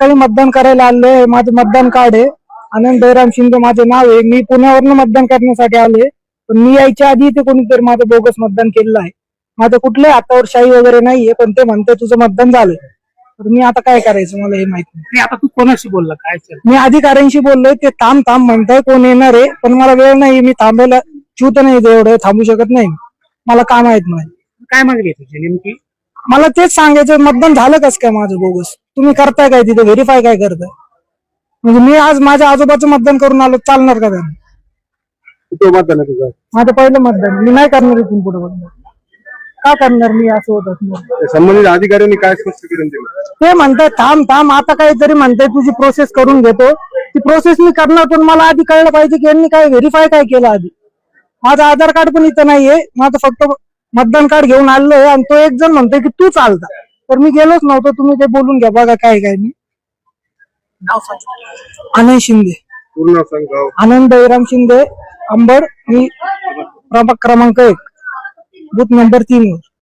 काही मतदान करायला आलोय. माझं मतदान कार्ड आहे. आनंद जयराम शिंदे माझे नाव आहे. मी पुण्यावरनं मतदान करण्यासाठी आलोय. पण मी यायच्या आधी ते कोणीतरी माझं बोगस मतदान केलेलं आहे. माझं कुठल्याही हातावर शाही वगैरे नाहीये पण ते म्हणते तुझं मतदान झालंय. तर मी आता काय करायचं मला हे माहीत नाही. आता तू कोणाशी बोलला? काय मी अधिकाऱ्यांशी बोललोय. ते थांब थांब म्हणताय कोण येणार आहे पण मला वेळ नाही. मी थांबायला चिवत नाही एवढं थांबू शकत नाही. मला काम आहेत नाही काय मागणी आहे तुझी नेमकी? मला तेच सांगायचं मतदान झालं कस काय माझं बोगस? तुम्ही करताय काय तिथे? व्हेरीफाय काय करताय? म्हणजे मी आज माझ्या आजोबाचं मतदान करून आलो चालणार का त्यांना? किती मतदान आहे तुझं? माझं पहिलं मतदान. मी नाही करणार इथून पुढे मतदान. का करणार मी असं होत असणार? संबंधित अधिकाऱ्यांनी काय स्पष्टीकरण दिलं ते म्हणताय थांब थांब आता काहीतरी म्हणताय तुझी प्रोसेस करून घेतो. ती प्रोसेस मी करणार पण मला आधी कळलं पाहिजे की यांनी काय व्हेरीफाय काय केलं आधी. माझं आधार कार्ड पण इथं नाहीये. माझं फक्त मतदान कार्ड घेऊन आलोय आणि तो एक जण म्हणतोय की तू चालता तर मी गेलोच नव्हतो. तुम्ही ते बोलून घ्या. बघा काय काय मी आनंद शिंदे. पूर्ण आनंद बैराम शिंदे अंबड मी प्रभाग क्रमांक एक. बूथ नंबर तीन वर.